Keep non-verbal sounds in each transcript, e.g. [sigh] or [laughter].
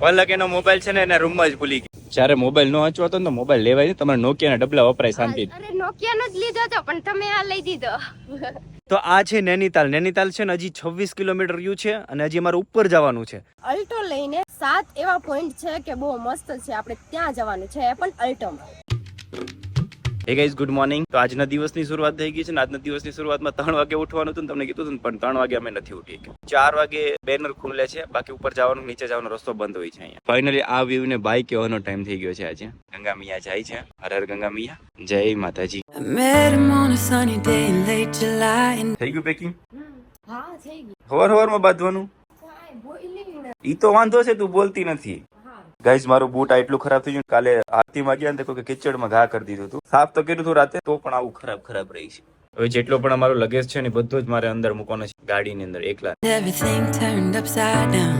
પલક એનો મોબાઈલ છે ને એના રૂમમાં જ ભૂલી ગયો. જ્યારે મોબાઈલ નો વાંચવો ને તો મોબાઈલ લેવાય નહીં તમારે નોકિયાના ડબલા વપરાય શાંતિ અરે નોકિયાનો જ લીધો હતો પણ તમે આ લઈ દીધો. તો આ છે નૈનીતાલ. નૈનીતાલ છે ને હજી છવ્વીસ કિલોમીટર યુ છે અને હજી અમારે ઉપર જવાનું છે. અલ્ટો લઈને સાત એવા પોઈન્ટ છે કે બહુ મસ્ત છે આપણે ત્યાં જવાનું છે પણ અલ્ટોમાં. હે ગાઈઝ ગુડ મોર્નિંગ તો આજના દિવસની શરૂઆત થઈ ગઈ છે ને આજના દિવસની શરૂઆતમાં ત્રણ વાગે ઉઠવાનું હતું તમને કીધું હતું પણ ત્રણ વાગે અમે નથી ઉઠી ચાર વાગે બેનર ખુલે છે બાકી ઉપર જવાનું નીચે જવાનો રસ્તો બંધ હોય છે અહીંયા. ફાઇનલી આ વ્યૂ ને બાઇક કહેવાનો ટાઈમ થઈ ગયો છે આજે. ગંગા મિયા જાય છે. હર હર ગંગા મિયા. જય માતાજી. થઈ ગયું પેકિંગ હવાર હવારમાં બાંધવાનું? ઈ તો વાંધો છે તું બોલતી નથી. ગાઈઝ મારું બૂટ આટલું ખરાબ થઈ ગયું કાલે આરતીમાં ગયા ને કોઈ કિચડમાં ઘા કરી દીધું હતું સાફ તો કર્યું હતું રાતે તો પણ આવું ખરાબ ખરાબ રહી છે હવે જેટલો પણ અમારો લગેજ છે ને બધો જ મારે અંદર મૂકવાનો છે ગાડીની અંદર એકલા everything turned upside down.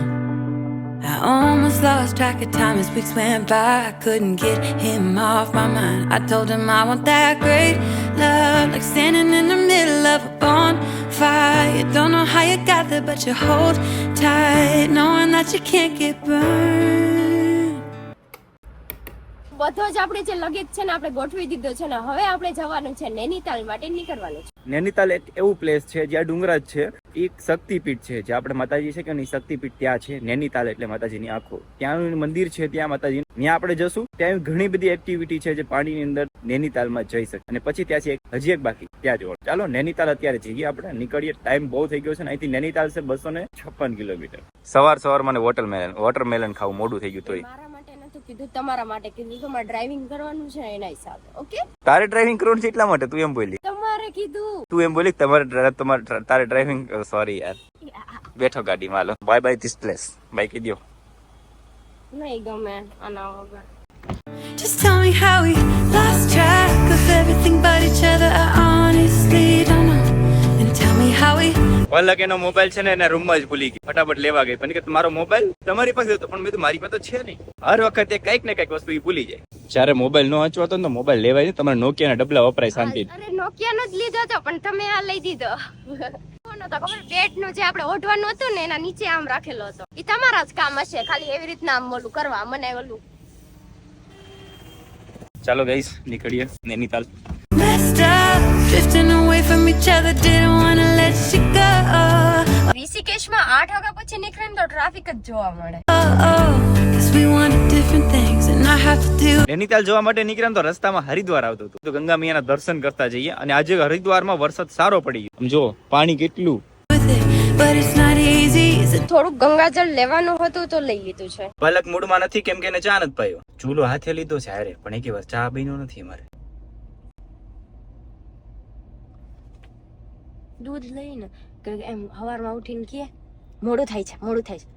I almost lost track of time as weeks went by. I couldn't get him off my mind. I told him I want that great love, like standing in the middle of a bonfire. Don't know how you got there, but you hold tight, knowing that you can't get burned. બધો જ આપણે જે luggage છે ને આપણે ગોઠવી દીધો છે ને હવે આપણે જવાનું છે નૈનીતાલ માટે નીકળવાનું છે. નૈનીતાલ એક એવું પ્લેસ છે જ્યાં ડુંગરા જ છે. એક શક્તિપીઠ છે. જે આપણે માતાજી છે કે એની શક્તિપીઠ ત્યાં છે. નૈનીતાલ એટલે માતાજીની આંખો. ત્યાંનું મંદિર છે ત્યાં માતાજી. ત્યાં આપણે જશું ત્યાં ઘણી બધી એક્ટિવિટી છે જે પાણીની અંદર નૈનીતાલમાં જઈ શકે. અને પછી ત્યાંથી એક હજી એક બાકી. ત્યાં જોવા ચાલો નૈનીતાલ અત્યારે જઈએ આપણે. નીકળીએ. ટાઈમ બહુ થઈ ગયો છે ને. અહીંથી નૈનીતાલ છે બસો ને છપ્પન કિલોમીટર. સવાર સવાર મને વોટરમેલન વોટરમેલન ખાવું મોડું થઈ ગયું તોય. કીધું તમારા માટે કીધું તમારે ડ્રાઇવિંગ કરવાનું છે એના હિસાબે. ઓકે તારે ડ્રાઇવિંગ કરવાનું છે એટલા માટે? તું એમ બોલી. તમારે કીધું. તું એમ બોલી તમારે તમારે તારે ડ્રાઇવિંગ સોરી યાર. બેઠો ગાડીમાં માલો bye bye this place bye કહી દો નહીં ગમે આના વગર. Just tell me how we lost track of everything but each other. I honestly don't know. And tell me how we પલક એનો મોબાઈલ છે ને એના રૂમમાં જ ભૂલી ગઈ. ફટાફટ લેવા ગઈ. પણ કે મારો મોબાઈલ તમારી પાસે હતો પણ મેં તો મારી પાસે છે નહીં. હર વખતે કંઈક ને કંઈક વસ્તુ એ ભૂલી જાય. જ્યારે મોબાઈલ નો વાંચવો હતો ને તો મોબાઈલ લેવાય નહીં તમારે નોકિયાના ડબલા વપરાય શાંતિ અરે નોકિયાનો જ લીધો હતો પણ તમે આ લઈ દીધો. પેટનું જે આપણે ઓઢવાનું હતું ને એના નીચે આમ રાખેલો હતો. એ તમારા જ કામ હશે ખાલી એવી રીતના આમ ઓલું કરવા મને ઓલું. ચાલો ગઈશ નીકળીએ. Nainital drifting away from each other, didn't wanna let you go. ઋષિકેશમાં આઠ વાગ્યા પછી નીકળે તો ટ્રાફિક જ જોવા મળે. Oh, oh, cause we wanted different things, and I have to do Nainital જોવા માટે નીકળ્યા તો રસ્તામાં હરિદ્વાર આવતું હતું. તો ગંગા મૈયાના દર્શન કરતા જઈએ અને આજે હરિદ્વારમાં વરસાદ સારો પડી ગયો. જો પાણી કેટલું? થોડુંક ગંગાજળ લેવાનું હતું તો લઈ લીધું છે. પલક મૂડમાં નથી કેમ કે એને ચા નથી પાયો. ચૂલો હાથે લીધો છે અરે પણ એક વાર ચા બન્યો નથી અમારે. દૂધ લઈને કે એમ હવારમાં ઉઠીને કે મોડું થાય છે મોડું થાય છે.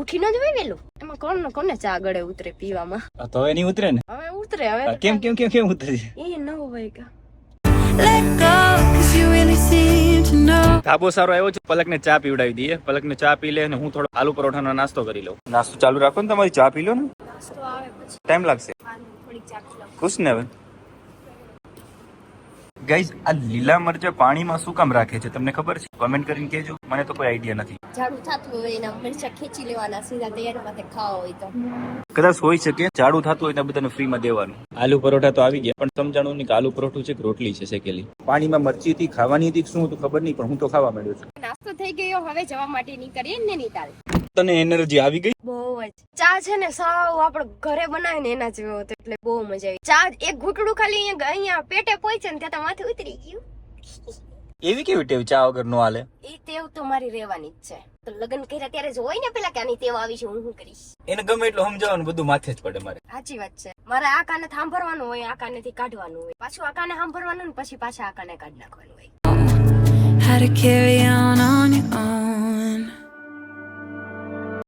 ઉઠી ન જવાય વેલું. એમાં કોણ કોને ચા ગળે ઉતરે પીવામાં? તો હવે નહીં ઉતરે ને. હવે ઉતરે હવે કેમ કેમ કેમ કેમ ઉતરે એ ન હોય કે. ધાબો સારો આવ્યો છે પલકને ચા પીવડાવી દઈએ. પલકને ચા પી લે અને હું થોડો આલુ પરોઠાનો નાસ્તો કરી લઉં. નાસ્તો ચાલુ રાખો ને તમારી ચા પી લો ને. નાસ્તો આવે પછી. ટાઈમ લાગશે. ખુશ ને હવે? ગાઈઝ આ લીલા મરચા પાણીમાં શું કામ રાખે છે? તમને ખબર છે? કમેન્ટ કરીને કહેજો. મને તો કોઈ આઈડિયા નથી. ઝાડુ થતું હોય એના મરચા ખેંચી લેવાના સીધા તૈયાર માટે ખાવા હોય તો. કદાચ હોઈ શકે. ઝાડુ થતું હોય ને બધાને ફ્રીમાં દેવાનું. આલુ પરોઠા તો આવી ગયા પણ સમજાણું નહીં કે આલુ પરોઠું છે કે રોટલી છે શેકેલી? પાણીમાં મરચી હતી ખાવાની હતી શું હતું ખબર નહીં પણ હું તો ખાવા માંડ્યો છું. નાસ્તો થઈ ગયો હવે જવા માટે નીકળીએ નૈનીતાલ તને એનર્જી આવી ગઈ? બહુ જ. ચા છે ને સાવ આપણે ઘરે બનાવીને એના જેવો હતો એટલે બહુ મજા આવી. ચા એક ઘૂંટડું ખાલી અહીંયા અહીંયા પેટે પહોંચે ને ત્યાં માથે ઉતરી ગયું. એવી કેવી ટેવ ચા વગર નો હાલે? એ ટેવ તો મારી રહેવાની જ છે. તો લગ્ન કર્યા ત્યારે જ હોય ને પેલા કે આની ટેવ આવી છે હું શું કરીશ? એને ગમે એટલું સમજાવવાનું બધું માથે જ પડે મારે. સાચી વાત છે. મારે આ કાને સાંભળવાનું હોય આ કાને થી કાઢવાનું હોય. પાછું આ કાને સાંભળવાનું ને પછી પાછા આ કાને કાઢી નાખવાનું હોય. How to carry on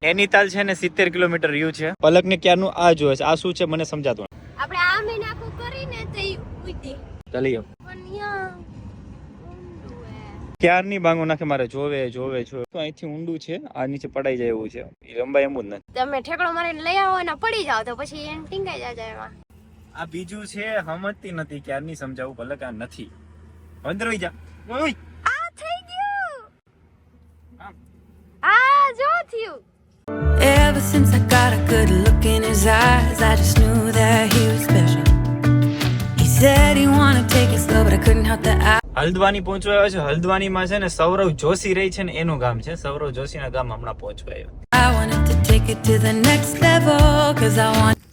Nainital છે ને સિત્તેર કિલોમીટર રહ્યું છે. પલક ને ક્યારનું આ જોવે છે? આ શું છે? મને સમજાતું આપણે આ મહિને આખું કરીને તે ઉઈતી ચાલી ક્યારની બાંગો નાખે? મારે જોવે જોવે જોવે. તો અહીંથી ઊંડું છે આ નીચે પડાઈ જાય એવું છે. એ લંબાઈ એમ જ નથી. તમે ઠેકડો મારીને લઈ આવો અને પડી જાવ તો પછી એને ટીંગાઈ જાય એમાં. આ બીજું છે સમજતી નથી ક્યારની સમજાવું? ભલે આ નથી. અંદર જા. ઓય. આ થઈ ગયું. આ જો થયું. Since I got a good look in his eyes. I just knew that he was special. He said he wanted to take it slow, but I couldn't help the eye. હલ્દવાની પહોંચવાયો છે હલ્દવાનીમાં છે ને સૌરવ જોશી રહી છે ને એનું ગામ છે સૌરવ જોશીના ગામ હમણાં પહોંચવાયો I wanted to take it to the next level, cause I want.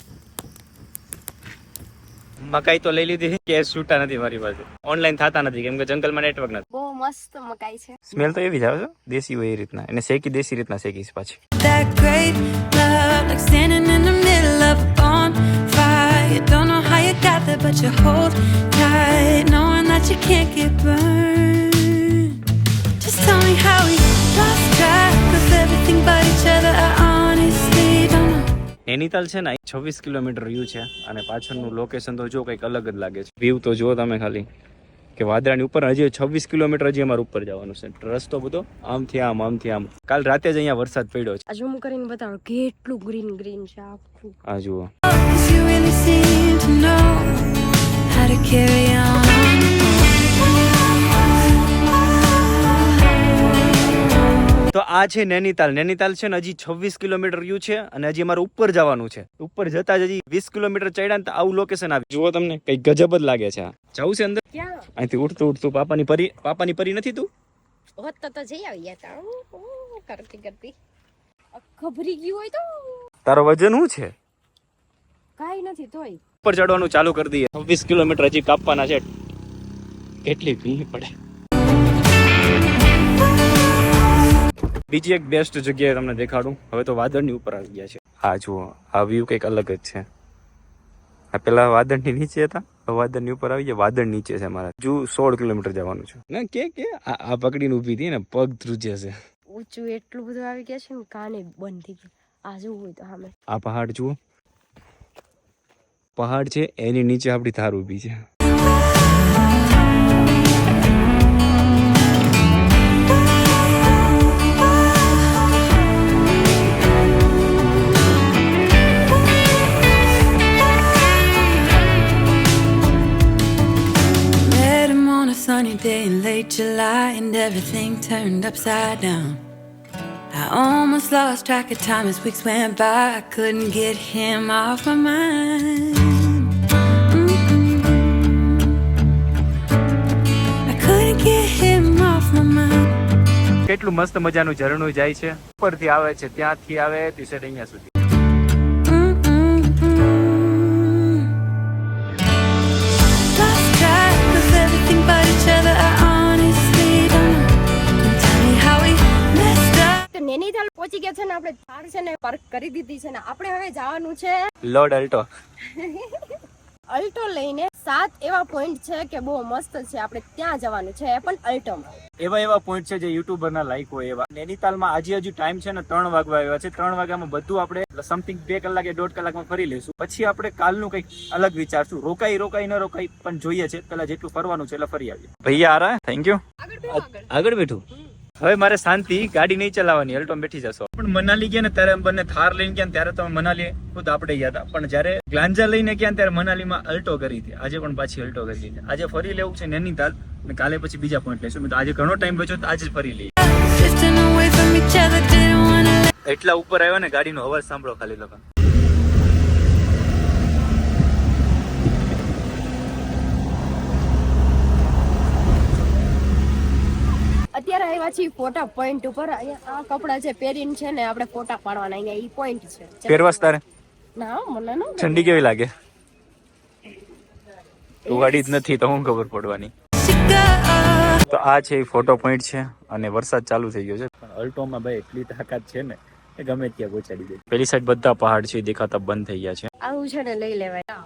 મકાઈ તો લઈ લીધી કેસ છૂટા નથી મારી પાસે ઓનલાઈન થતા નથી કેમ કે જંગલમાં નેટવર્ક નથી બહુ મસ્ત મકાઈ છે સ્મેલ તો એવી જ આવે છે દેશી હોય એ રીતના એને શેકી દેશી રીતના પાછી can't get burned. Just tell me how we lost track of everything but each other. I. Nainital છે ને છવ્વીસ કિલોમીટર વ્યૂ છે અને પાછળનું લોકેશન તો જો કંઈક અલગ જ લાગે છે. વ્યૂ તો જુઓ તમે ખાલી કે વાદળાની ઉપર હજી છવ્વીસ કિલોમીટર હજી અમારે ઉપર જવાનું છે. રસ્તો બધો આમથી આમ આમથી આમ. કાલ રાતે જ અહીંયા વરસાદ પડ્યો છે. આ ઝૂમ કરીને બતાવો કેટલું ગ્રીન ગ્રીન છે આખું. આ જુઓ. આ છે નૈનીતાલ. નૈનીતાલ છે ને હજી છવ્વીસ કિલોમીટર રહ્યું છે અને હજી અમારે ઉપર જવાનું છે. ઉપર જતા જ હજી વીસ કિલોમીટર ચડ્યા ને આવું લોકેશન આવે. જુઓ તમને કઈ ગજબ જ લાગે છે આ. જવું છે અંદર? અહીંથી ઉઠતું ઉઠતું પાપાની પરી પાપાની પરી નથી તું? હોત તો જઈ આવી કરતી કરતી. ખબરી ગયું હોય તો. તારો વજન શું છે? કાઈ નથી તોય. ઉપર ચડવાનું ચાલુ કરી દઈએ. છવ્વીસ કિલોમીટર હજી કાપવાના છે. કેટલી ભીડ પડે. બીજી એક બેસ્ટ જગ્યાએ તમને દેખાડું. હવે તો વાદળની ઉપર આવી ગયા છે. હા જુઓ આ વ્યૂ કંઈક અલગ જ છે. આ પેલા વાદળની નીચે હતા હવે વાદળની ઉપર આવી ગયા. વાદળ નીચે છે મારા. જુ સોળ કિલોમીટર જવાનું છે. ના કે કે આ આ પકડીને ઊભી હતી ને પગ ધ્રુજે છે. ઊંચું એટલું બધું આવી ગયા છે ને કાને બંધ થઈ ગયું. આ જોવું હોય તો સામે. આ પહાડ જુઓ. પહાડ છે એની નીચે આપણી ધાર ઊભી છે. Everything turned upside down. I almost lost track of time as weeks went by. I couldn't get him off my mind. Mm-mm. I couldn't get him off my mind. કેટલું મસ્ત મજાનું ઝરણું જાય છે ઉપરથી આવે છે ત્યાંથી આવે તે અહીંયા સુધી નૈનીતાલ ગયા છે ને આપણે કાર છે ને પાર્ક કરી દીધી છે ને આપણે હવે જવાનું છે લોડ અલ્ટો. [laughs] અલ્ટો લઈને સાત એવા પોઈન્ટ છે કે બહુ મસ્ત છે આપણે ત્યાં જવાનું છે પણ અલ્ટોમાં. એવા એવા પોઈન્ટ છે જે યુટ્યુબર ના લાઈક હોય એવા. નૈનીતાલમાં આજે હજુ ટાઈમ છે ને ત્રણ વાગવા આવ્યા છે. ત્રણ વાગ્યામાં બધું આપણે સમથિંગ બે કલાક કે દોઢ કલાકમાં ફરી લઈશું. પછી આપણે કાલનું કંઈક અલગ વિચારશું. રોકાઈ રોકાઈ ન રોકાઈ પણ જોઈએ છે. પેલા જેટલું ફરવાનું છે એટલે ફરી આવીએ. ભૈયા આરા થેન્ક યુ આગળ બેઠું? હવે મારે શાંતિ ગાડી નહીં ચલાવવાની અલ્ટો બેઠી જશો. પણ મનાલી ગયા ને ત્યારે બંને થાર લઈને ગયા ને ત્યારે તમે મનાલી ખુદ આપણે ગયા હતા. પણ જ્યારે ગ્લાંજા લઈને ગયા ને ત્યારે મનાલીમાં અલ્ટો કરી હતી. આજે પણ પાછી અલ્ટો કરી હતી આજે ફરી લેવું છે નૈનીતાલ અને કાલે પછી બીજા પોઈન્ટ લઈશું. તો આજે ઘણો ટાઈમ બચ્યો તો આજે ફરી લઈએ. એટલા ઉપર આવ્યો ને ગાડીનો અવાજ સાંભળો ખાલી લોકો અત્યારે આવ્યા છીએ ફોટા પોઈન્ટ ઉપર. આ કપડા જે પહેરીને છે ને આપણે ફોટા પાડવાના. અહીંયા ઈ પોઈન્ટ છે. ફેરવાસ તારે? ના મને ન ઠંડી કેવી લાગે? તું ગાડી જ નથી તો હું ખબર પડવાની. તો આ છે એ ફોટો પોઈન્ટ છે અને વરસાદ ચાલુ થઈ ગયો છે. પણ અલ્ટોમાં ભાઈ એટલી તાકાત છે ને એ ગમે ત્યાં પહોંચાડી દે. પેલી સાઈડ બધા પહાડ છે એ દેખાતા બંધ થઈ ગયા છે. આવું છે ને લઈ લેવાય.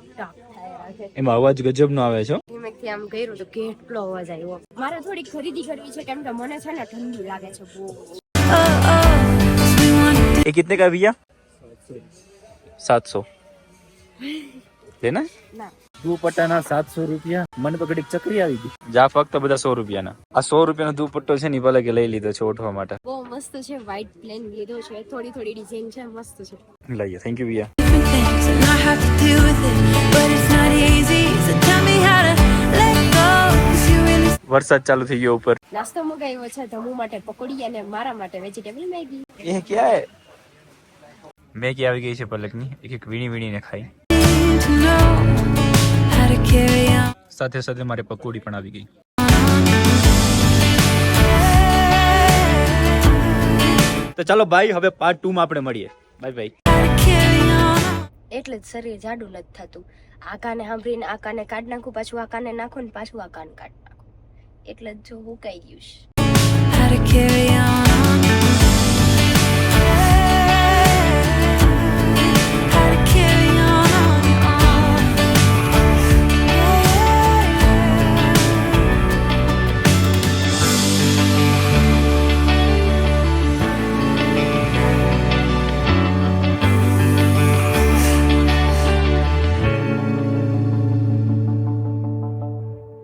એમાં અવાજ ગજબ નો આવે છે હાથથી આમ કર્યું તો કેટલો અવાજ આવ્યો. મારે થોડી ખરીદી કરવી છે કેમ કે મને છે ને ઠંડી લાગે છે બહુ. એ કિતને કા ભૈયા? 700 લેના ના? સાતસો રૂપિયા. મને પકડી ચકરી આવી ગઈ. જા ફક્ત બધા સો રૂપિયાના. આ સો રૂપિયાનો દુપટ્ટો છે ને ભલે કે લઈ લીધો છે ઓઠવા માટે. થોડી થોડી ડિઝાઇન છે મસ્ત છે. વરસાદ ચાલુ થઈ ગયો ઉપર. નાસ્તો મગાવ્યો છે ધમુ માટે પકોડી અને મારા માટે વેજીટેબલ મેગી. એ ક્યાં હે? મેગી આવી ગઈ છે પલકની એક એક વીણી વીણીને ખાઈ. સાથે સાથે મારે પકોડી પણ આવી ગઈ. તો ચાલો ભાઈ હવે પાર્ટ ટુ માં આપણે મળીએ. Bye bye. એટલે જ શરીર જાડું નથી થતું. આ કાને સાંભળીને આ કાને કાઢ નાખું પાછું આ કાને નાખું ને પાછું આ કાન કાઢ. એટલે જો હું કહી દઈશ.